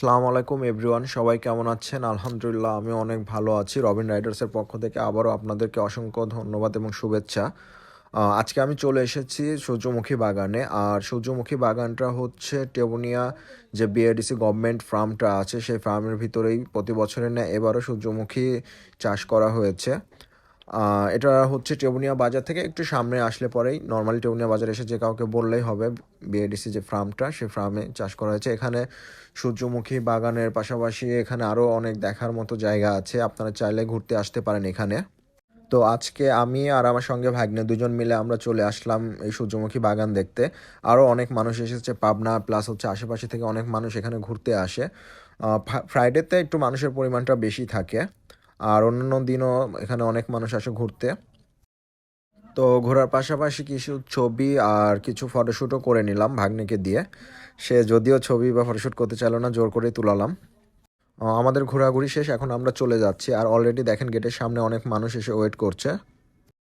আসসালামু আলাইকুম এভরিওয়ান, সবাই কেমন আছেন? আলহামদুলিল্লাহ, আমি অনেক ভালো আছি। রবিন রাইডার্সের পক্ষ থেকে আবারও আপনাদেরকে অসংখ্য ধন্যবাদ এবং শুভেচ্ছা। আজকে আমি চলে এসেছি সূর্যমুখী বাগানে, আর সূর্যমুখী বাগানটা হচ্ছে টেবুনিয়া যে বিএডিসি গভর্নমেন্ট ফার্মটা আছে, সেই ফার্মের ভিতরেই প্রতি বছরের ন্যায় এবারও সূর্যমুখী চাষ করা হয়েছে। এটা হচ্ছে টেবুনিয়া বাজার থেকে একটু সামনে আসলে পরেই। নর্মালি টেবুনিয়া বাজার এসে যে কাউকে বললেই হবে। বিএডিসি যে ফার্মটা সেই ফার্মে চাষ করা হয়েছে। এখানে সূর্যমুখী বাগানের পাশাপাশি এখানে আরও অনেক দেখার মতো জায়গা আছে। আপনারা চাইলে ঘুরতে আসতে পারেন এখানে। তো আজকে আমি আর আমার সঙ্গে ভাগ্নে দুজন মিলে আমরা চলে আসলাম এই সূর্যমুখী বাগান দেখতে। আরও অনেক মানুষ এসেছে পাবনা প্লাস হচ্ছে আশেপাশে থেকে অনেক মানুষ এখানে ঘুরতে আসে। ফ্রাইডেতে একটু মানুষের পরিমাণটা বেশি থাকে। আর অন্যান্য দিনও এখানে অনেক মানুষ আসে ঘুরতে। তো ঘোরার পাশাপাশি কিছু ছবি আর কিছু ফটোশ্যুটও করে নিলাম ভাগ্নেকে দিয়ে। সে যদিও ছবি বা ফটোশ্যুট করতে চাইল না, জোর করেই তুলালাম। আমাদের ঘোরাঘুরি শেষ, এখন আমরা চলে যাচ্ছি। আর অলরেডি দেখেন গেটের সামনে অনেক মানুষ এসে ওয়েট করছে।